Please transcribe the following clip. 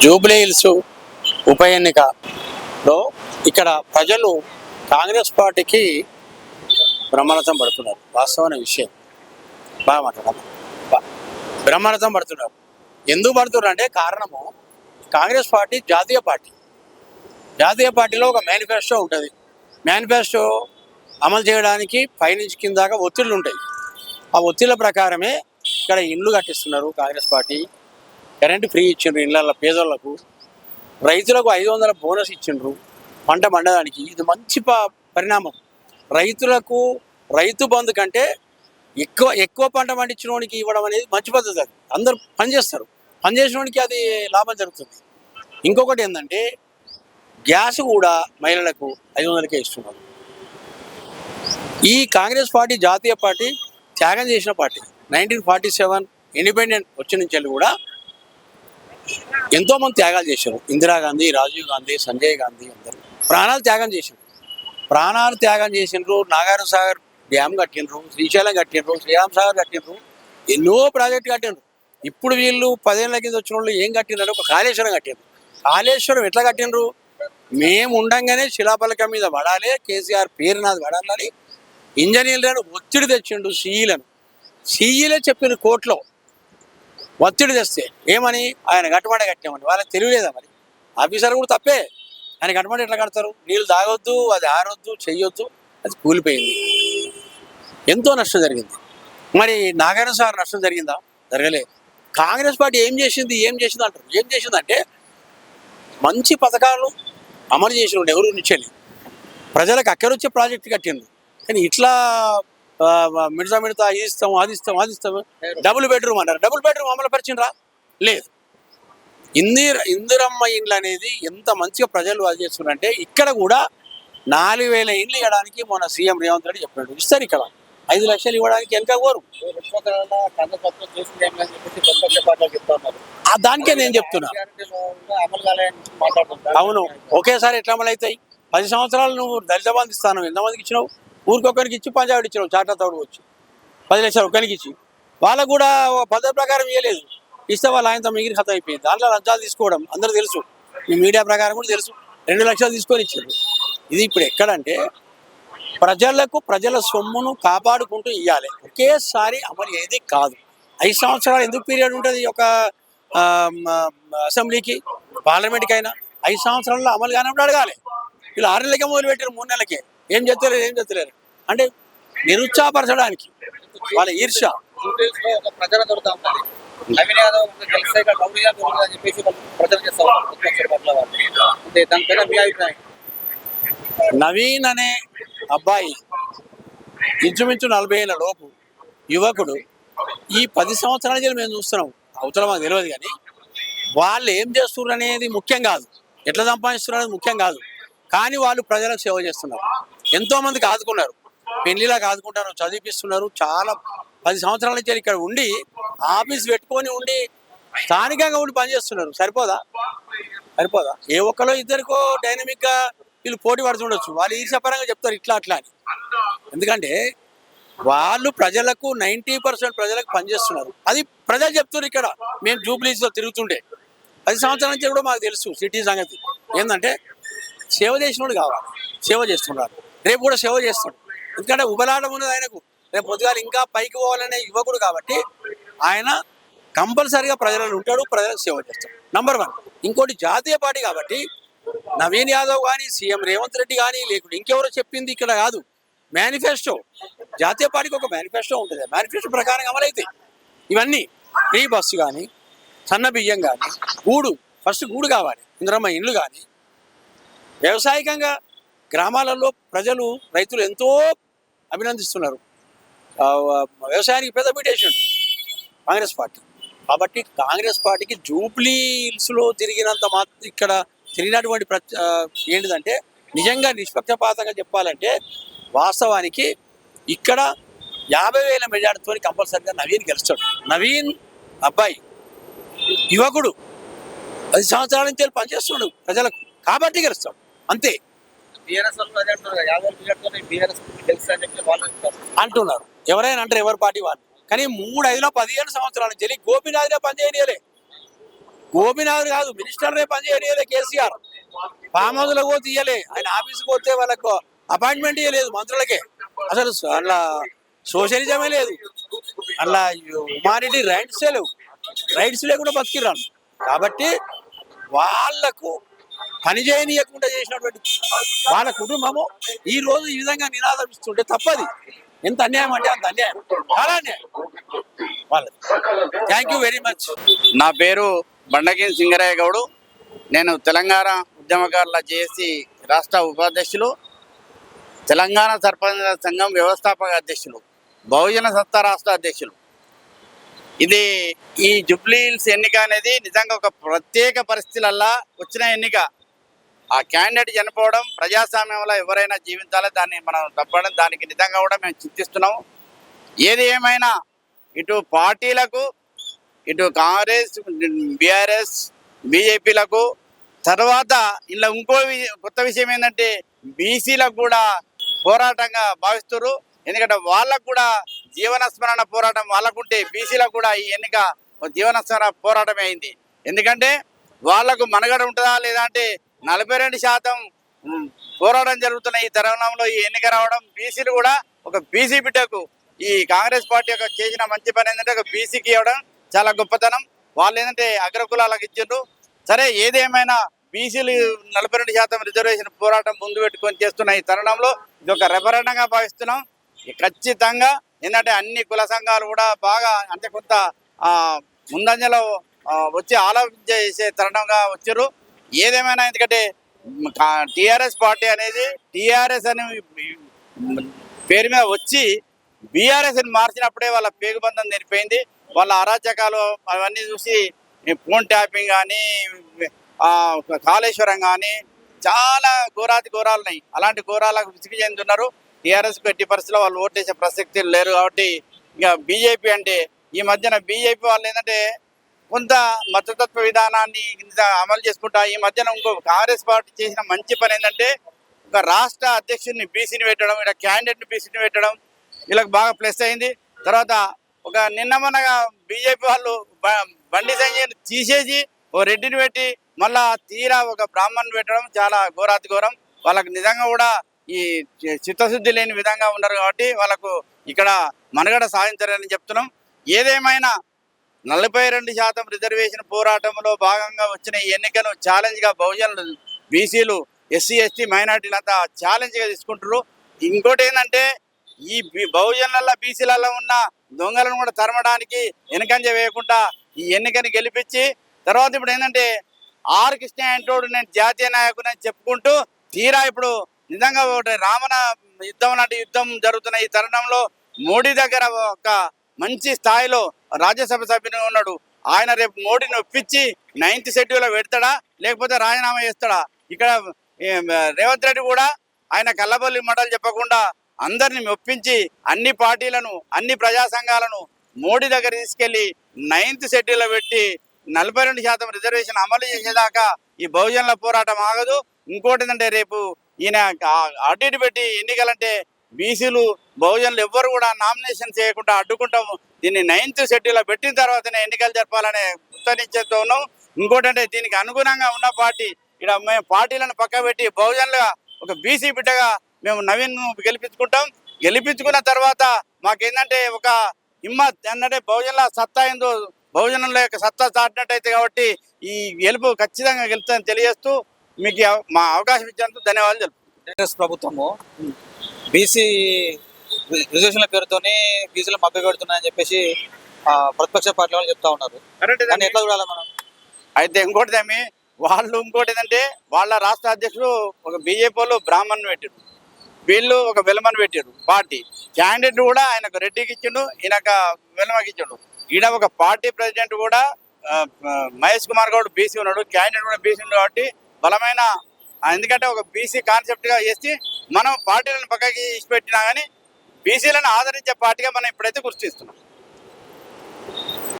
Jubilee hills ఉప ఎన్నికలో ఇక్కడ ప్రజలు కాంగ్రెస్ పార్టీకి బ్రహ్మరథం పడుతున్నారు. వాస్తవమైన విషయం. బాగా మాట్లాడాలి బ్రహ్మరథం పడుతున్నారు. ఎందుకు పడుతున్నారు అంటే కారణము కాంగ్రెస్ పార్టీ జాతీయ పార్టీ. జాతీయ పార్టీలో ఒక మేనిఫెస్టో ఉంటుంది. మేనిఫెస్టో అమలు చేయడానికి పైనుంచి కింద దాకా ఒత్తిళ్ళు ఉంటాయి. ఆ ఒత్తిళ్ళ ప్రకారమే ఇక్కడ ఇండ్లు కట్టిస్తున్నారు కాంగ్రెస్ పార్టీ. కరెంట్ ఫ్రీ ఇచ్చిండ్రు ఇళ్ళ పేదోళ్ళకు రైతులకు ఐదు వందల బోనస్ ఇచ్చిండ్రు పంట పండడానికి. ఇది మంచి పరిణామం. రైతులకు రైతు బంధు కంటే ఎక్కువ ఎక్కువ పంట పండించిన ఇవ్వడం అనేది మంచి పద్ధతి అది. అందరు పనిచేస్తారు పనిచేసినోడికి అది లాభం జరుగుతుంది. ఇంకొకటి ఏంటంటే గ్యాస్ కూడా మహిళలకు ఐదు వందలకే ఇస్తున్నారు. ఈ కాంగ్రెస్ పార్టీ జాతీయ పార్టీ త్యాగం చేసిన party. Nineteen forty seven independent వచ్చిన నుంచి కూడా ఎంతో మంది త్యాగాలు చేశారు. ఇందిరాగాంధీ రాజీవ్ గాంధీ సంజయ్ గాంధీ అందరూ. ప్రాణాలు త్యాగం చేశారు. ప్రాణాలు త్యాగం చేసిండ్రు నాగార్జున సాగర్ డ్యామ్ కట్టినరు శ్రీశైలం కట్టిండ్రు శ్రీరామ్ సాగర్ కట్టినరు ఎన్నో ప్రాజెక్టు కట్టినరు ఇప్పుడు వీళ్ళు పదేళ్ళ కింద వచ్చిన వాళ్ళు ఏం కట్టినారు ఒక కాళేశ్వరం కట్టిండ్రు. కాళేశ్వరం ఎట్లా కట్టిండ్రు? మేము ఉండంగానే శిలాపలకం మీద పడాలి కేసీఆర్ పేరు నాది పడాలని ఇంజనీర్లను ఒత్తిడి తెచ్చిండు సీఈలను. సీఈలే చెప్పిన కోర్టులో ఒత్తిడి తెస్తే ఏమని? ఆయన గట్టుబడి కట్టామని వాళ్ళకి తెలియలేదా మరి? ఆఫీసర్ కూడా తప్పే. ఆయన గట్టుబడి ఎట్లా కడతారు? నీళ్ళు తాగొద్దు అది ఆరొద్దు చెయ్యొద్దు అది కూలిపోయింది. ఎంతో నష్టం జరిగింది. మరి నాగార్జున సార్ నష్టం జరిగిందా? జరగలేదు. కాంగ్రెస్ పార్టీ ఏం చేసింది? ఏం చేసింది అంటారు? ఏం చేసిందంటే మంచి పథకాలు అమలు చేసిన ఎవరు? నిచ్చెల్లి ప్రజలకు అక్కడొచ్చే ప్రాజెక్ట్ కట్టింది కానీ ఇట్లా మిడతా మిడతా ఇస్తాం అది ఇస్తాం అది ఇస్తాం డబుల్ బెడ్రూమ్ అన్నారు డబుల్ బెడ్రూమ్ అమలు పరిచిండ్రా? లేదు. ఇందిర ఇందిరమ్మ ఇండ్లు అనేది ఎంత మంచిగా ప్రజలు అది చేస్తున్నారంటే ఇక్కడ కూడా నాలుగు వేల ఇండ్లు ఇవ్వడానికి మన సీఎం రేవంత్ రెడ్డి చెప్పాడు. ఇస్తారు ఇక్కడ. ఐదు లక్షలు ఇవ్వడానికి వెనక కోరు దానికే నేను చెప్తున్నా. అవును. ఒకేసారి ఎట్లా అమలు అవుతాయి పది సంవత్సరాలు నువ్వు దళిత బంధు ఇస్తాను ఎంతమందికి ఇచ్చినావు? ఊరికొకరికి ఇచ్చి పంజాబ్ ఇచ్చినాం చాటా తోడు వచ్చి. పది లక్షలు ఒకరికి ఇచ్చి. వాళ్ళకు కూడా ఓ పద్ధతి ప్రకారం ఇవ్వలేదు ఇస్తే వాళ్ళు ఆయనతో మిగిలి ఖతం అయిపోయింది. దాంట్లో లంచాలు తీసుకోవడం అందరూ తెలుసు. ఈ మీడియా ప్రకారం కూడా తెలుసు. రెండు లక్షలు తీసుకొని ఇచ్చారు. ఇది ఇప్పుడు ఎక్కడంటే ప్రజలకు ప్రజల సొమ్మును కాపాడుకుంటూ ఇవ్వాలి ఒకేసారి అమలు ఏది కాదు. ఐదు సంవత్సరాలు ఎందుకు పీరియడ్ ఉంటుంది ఒక అసెంబ్లీకి? పార్లమెంట్కి అయినా ఐదు సంవత్సరాల్లో అమలు కానప్పుడు అడగాలి. వీళ్ళు ఆరు నెలలకే మొదలు పెట్టారు మూడు నెలలకే. ఏం చెప్తలేరు ఏం చెప్తలేరు అంటే నిరుత్సాహపరచడానికి వాళ్ళ ఉన్నది. నవీన్ యాదవ్ యాదవ్ అని చెప్పేసి ప్రజలు దానిపైన మీ అభిప్రాయం? నవీన్ అబ్బాయి ఇంచుమించు నలభై ఏళ్ళ లోపు యువకుడు. ఈ పది సంవత్సరాల మేము చూస్తున్నాం. అవతల మాకు తెలియదు కానీ వాళ్ళు ఏం చేస్తున్నారు అనేది ముఖ్యం కాదు. ఎట్లా సంపాదిస్తున్నారు అనేది ముఖ్యం కాదు. కానీ వాళ్ళు ప్రజలకు సేవ చేస్తున్నారు. ఎంతో మందికి ఆదుకున్నారు. పెళ్ళిలాగా ఆదుకుంటారు చదివిపిస్తున్నారు. చాలా పది సంవత్సరాల నుంచి ఇక్కడ ఉండి ఆఫీస్ పెట్టుకొని ఉండి స్థానికంగా ఉండి పనిచేస్తున్నారు. సరిపోదా? సరిపోదా? ఏ ఒక్కరో ఇద్దరికో డైనమిక్గా వీళ్ళు పోటీ పడుతుండొచ్చు వాళ్ళు ఈర్షపరంగా చెప్తారు ఇట్లా అట్లా అని. ఎందుకంటే వాళ్ళు ప్రజలకు నైంటీ పర్సెంట్ ప్రజలకు పనిచేస్తున్నారు. అది ప్రజలు చెప్తున్నారు ఇక్కడ. మేము జూబ్లీస్లో తిరుగుతుండే పది సంవత్సరాల నుంచి కూడా మాకు తెలుసు సిటీ సంగతి. ఏంటంటే సేవ చేసినోడు కావాలి. సేవ చేస్తున్నారు. రేపు కూడా సేవ చేస్తాడు. ఎందుకంటే ఉబలాటం ఉన్నది ఆయనకు. రేపు పొద్దుగాల ఇంకా పైకి పోవాలనే యువకుడు కాబట్టి ఆయన కంపల్సరిగా ప్రజలలో ఉంటాడు ప్రజలకు సేవ చేస్తాడు. నంబర్ వన్ ఇంకోటి జాతీయ పార్టీ కాబట్టి నవీన్ యాదవ్ కానీ సీఎం రేవంత్ రెడ్డి కానీ లేకుంటే ఇంకెవరో చెప్పింది ఇక్కడ కాదు. మేనిఫెస్టో జాతీయ పార్టీకి ఒక మేనిఫెస్టో ఉంటుంది. మేనిఫెస్టో ప్రకారం అమలైతాయి. ఇవన్నీ ఫ్రీ బస్సు కానీ సన్న బియ్యం కానీ గూడు. ఫస్ట్ గూడు కావాలి. ఇంద్రమ్మ ఇండ్లు కానీ వ్యవసాయకంగా గ్రామాలలో ప్రజలు రైతులు ఎంతో అభినందిస్తున్నారు. వ్యవసాయానికి పెద్ద వేసిండు కాంగ్రెస్ పార్టీ. కాబట్టి కాంగ్రెస్ పార్టీకి జూబ్లీ హిల్స్లో తిరిగినంత మాత్రం ఇక్కడ తిరిగినటువంటి ప్ర ఏంటిదంటే నిజంగా నిష్పక్షపాతంగా చెప్పాలంటే వాస్తవానికి ఇక్కడ యాభై వేల మెజార్టీతో కంపల్సరిగా నవీన్ గెలుస్తాడు. నవీన్ అబ్బాయి యువకుడు పది సంవత్సరాల నుంచి పనిచేస్తున్నాడు ప్రజలకు. కాబట్టి గెలుస్తాడు. అంతే. అంటున్నారు ఎవరైనా అంటారు ఎవరి పార్టీ వాళ్ళు. కానీ మూడు ఐదులో పదిహేను సంవత్సరాల నుంచి గోపీనాథ్నే పనిచేయనియలే. గోపినాథ్ కాదు మినిస్టర్ రే పని చేయలేదు కేసీఆర్. ఫామ్ హౌస్లో పోతే ఇయ్యలే ఆయన ఆఫీస్కి పోతే వాళ్ళకు అపాయింట్మెంట్ ఇవ్వలేదు మంత్రులకే. అసలు అలా సోషలిజమే లేదు. అలా హ్యుమానిటీ రైట్సే లేవు. రైట్స్ లేకుండా బతికిరాను కాబట్టి వాళ్ళకు పని చేయనీయకుండా చేసినటువంటి వాళ్ళ కుటుంబము ఈ రోజు ఈ విధంగా నినాదం ఇస్తుంటే తప్పది. ఎంత అన్యాయం అంటే అంత అన్యాయం. చాలా అన్యాయం. థ్యాంక్ యూ వెరీ మచ్ నా పేరు బండకిన్ సింగరయ్య గౌడు. నేను తెలంగాణ ఉద్యమకారుల జేఏసీ రాష్ట్ర ఉపాధ్యక్షులు తెలంగాణ సర్పంచ్ సంఘం వ్యవస్థాపక అధ్యక్షులు బహుజన సత్తా రాష్ట్ర అధ్యక్షులు. ఇది ఈ జుబ్లీహిల్స్ ఎన్నిక అనేది నిజంగా ఒక ప్రత్యేక పరిస్థితులల్లా వచ్చిన ఎన్నిక. ఆ క్యాండిడేట్ చనిపోవడం ప్రజాస్వామ్యంలో ఎవరైనా జీవించాలి దాన్ని మనం తప్పడం దానికి నిజంగా కూడా మేము చింతిస్తున్నాము. ఏది ఏమైనా ఇటు పార్టీలకు ఇటు కాంగ్రెస్ బీఆర్ఎస్ బీజేపీలకు తర్వాత ఇలా ఇంకో కొత్త విషయం ఏంటంటే బీసీలకు కూడా పోరాటంగా భావిస్తారు ఎందుకంటే వాళ్ళకు కూడా జీవన స్మరణ పోరాటం వాళ్ళకుంటే బీసీలకు కూడా ఈ ఎన్నిక జీవనస్మరణ జీవన స్మరణ పోరాటమే అయింది. ఎందుకంటే వాళ్ళకు మనుగడ ఉంటుందా లేదా అంటే నలభై రెండు శాతం పోరాటం జరుగుతున్న ఈ తరుణంలో ఈ ఎన్నిక రావడం బీసీలు కూడా ఒక బీసీ బిడ్డకు ఈ కాంగ్రెస్ పార్టీ యొక్క చేసిన మంచి పని ఏంటంటే ఒక బీసీకి ఇవ్వడం చాలా గొప్పతనం. వాళ్ళు ఏంటంటే అగ్రకులాలకు ఇచ్చిండ్రు. సరే ఏదేమైనా బీసీలు నలభై రెండు శాతం రిజర్వేషన్ పోరాటం ముందు పెట్టుకొని చేస్తున్న ఈ తరుణంలో ఇది ఒక రెఫరెండంగా భావిస్తున్నాం. ఖచ్చితంగా ఏంటంటే అన్ని కుల సంఘాలు కూడా బాగా అంటే కొంత ముందంజలో వచ్చి ఆలోచించేసే తరుణంగా వచ్చారు ఏదేమైనా ఎందుకంటే టిఆర్ఎస్ పార్టీ అనేది టిఆర్ఎస్ అని పేరు మీద వచ్చి బీఆర్ఎస్ని మార్చినప్పుడే వాళ్ళ పేగుబంధం తెరిపోయింది. వాళ్ళ అరాచకాలు అవన్నీ చూసి ఫోన్ ట్యాపింగ్ కానీ కాళేశ్వరం కానీ చాలా ఘోరాతి ఘోరాలు ఉన్నాయి. అలాంటి ఘోరాలకు విసిగి చెందుతున్నారు. టీఆర్ఎస్ ఎట్టి పరిస్థితుల్లో వాళ్ళు ఓటేసే ప్రసక్తి లేరు కాబట్టి ఇంకా బీజేపీ అంటే ఈ మధ్యన బీజేపీ వాళ్ళు ఏంటంటే కొంత మతతత్వ విధానాన్ని అమలు చేసుకుంటా ఈ మధ్యన ఇంకో కాంగ్రెస్ పార్టీ చేసిన మంచి పని ఏంటంటే ఒక రాష్ట్ర అధ్యక్షుడిని బీసీని పెట్టడం ఇలా క్యాండిడేట్ని బీసీని పెట్టడం వీళ్ళకి బాగా ప్లస్ అయింది. తర్వాత ఒక నిన్న మొన్నగా బీజేపీ వాళ్ళు బ- బండి సంజయ్ తీసేసి ఓ రెడ్డిని పెట్టి మళ్ళా తీరా ఒక బ్రాహ్మణ్ పెట్టడం చాలా ఘోరాతి ఘోరం వాళ్ళకి నిజంగా కూడా ఈ చి- చిత్తశుద్ధి లేని విధంగా ఉన్నారు కాబట్టి వాళ్ళకు ఇక్కడ మనుగడ సాధించారని చెప్తున్నాం. ఏదేమైనా నలభై రెండు శాతం రిజర్వేషన్ పోరాటంలో భాగంగా వచ్చిన ఈ ఎన్నికను ఛాలెంజ్గా బహుజనులు బీసీలు ఎస్సీ ఎస్టీ మైనార్టీలు అంతా ఛాలెంజ్ తీసుకుంటారు ఇంకోటి ఏంటంటే ఈ బి- బహుజనులలో బీసీలలో ఉన్న దొంగలను కూడా తరమడానికి వెనకంజ వేయకుండా ఈ ఎన్నికని గెలిపించి తర్వాత ఇప్పుడు ఏంటంటే ఆర్ కృష్ణ అంటోడు నేను జాతీయ నాయకుని అని చెప్పుకుంటూ తీరా ఇప్పుడు నిజంగా ఒకటి రామన యుద్ధం లాంటి యుద్ధం జరుగుతున్న ఈ తరుణంలో మోడీ దగ్గర ఒక మంచి స్థాయిలో రాజ్యసభ సభ్యుని ఉన్నాడు. ఆయన రేపు మోడీని ఒప్పించి నైన్త్ షెడ్యూల్ పెడతాడా? లేకపోతే రాజీనామా చేస్తాడా? ఇక్కడ రేవంత్ రెడ్డి కూడా ఆయన కల్లబల్లి మటలు చెప్పకుండా అందరిని ఒప్పించి అన్ని పార్టీలను అన్ని ప్రజా సంఘాలను మోడీ దగ్గర తీసుకెళ్ళి నైన్త్ షెడ్యూల్ పెట్టి నలభై రెండు శాతం రిజర్వేషన్ అమలు చేసేదాకా ఈ బహుజనుల పోరాటం ఆగదు. ఇంకోటి ఏంటంటే రేపు ఈయన అటు ఇటు పెట్టి ఎన్నికలంటే బీసీలు బహుజనులు ఎవ్వరు కూడా నామినేషన్ చేయకుండా అడ్డుకుంటాము దీన్ని నైన్త్ షెడ్యూల్ పెట్టిన తర్వాతనే ఎన్నికలు జరపాలనే ఉత్తరించేతో ఉన్నాం. ఇంకోటి అంటే దీనికి అనుగుణంగా ఉన్న పార్టీ ఇక్కడ మేము పార్టీలను పక్క పెట్టి బహుజనులుగా ఒక బీసీ బిడ్డగా మేము నవీన్ గెలిపించుకుంటాం. గెలిపించుకున్న తర్వాత మాకేంటంటే ఒక హిమ్మత్ ఏంటంటే బహుజనుల సత్తా ఏందో బహుజనుల యొక్క సత్తా చాటినట్టయితే కాబట్టి ఈ గెలుపు ఖచ్చితంగా గెలుస్తుందని తెలియజేస్తూ మీకు మా అవకాశం ఇచ్చినందుకు ధన్యవాదాలు తెలుపు ప్రభుత్వము బీసీ రిజర్వేషన్ల పేరుతోని బీసీలు మభ్య పెడుతున్నాయని చెప్పేసి ఆ, ప్రతిపక్ష పార్టీ వాళ్ళు చెప్తా ఉన్నారు. కానీ ఎట్లా చూడాలి మనం? అయితే ఇంకోటి ఏమి వాళ్ళు ఇంకోటి ఏంటంటే వాళ్ళ రాష్ట్ర అధ్యక్షుడు ఒక బీజేపీ వాళ్ళు బ్రాహ్మణ్ పెట్టారు వీళ్ళు ఒక వెలమని పెట్టారు పార్టీ. క్యాండిడేట్ కూడా ఆయనకు రెడ్డికి ఇచ్చిండు ఈయనక వెలమకి ఇచ్చిండు. ఈయన ఒక పార్టీ ప్రెసిడెంట్ కూడా మహేష్ కుమార్ గౌడ్ బీసీ ఉన్నాడు క్యాండిడేట్ కూడా బీసీ ఉన్నాడు కాబట్టి బలమైన ఎందుకంటే ఒక బీసీ కాన్సెప్ట్గా చేసి మనం పార్టీలను పక్కకి ఇచ్చిపెట్టినా కానీ బీసీలను ఆదరించే పార్టీగా మనం ఇప్పుడైతే గుర్తిస్తున్నాం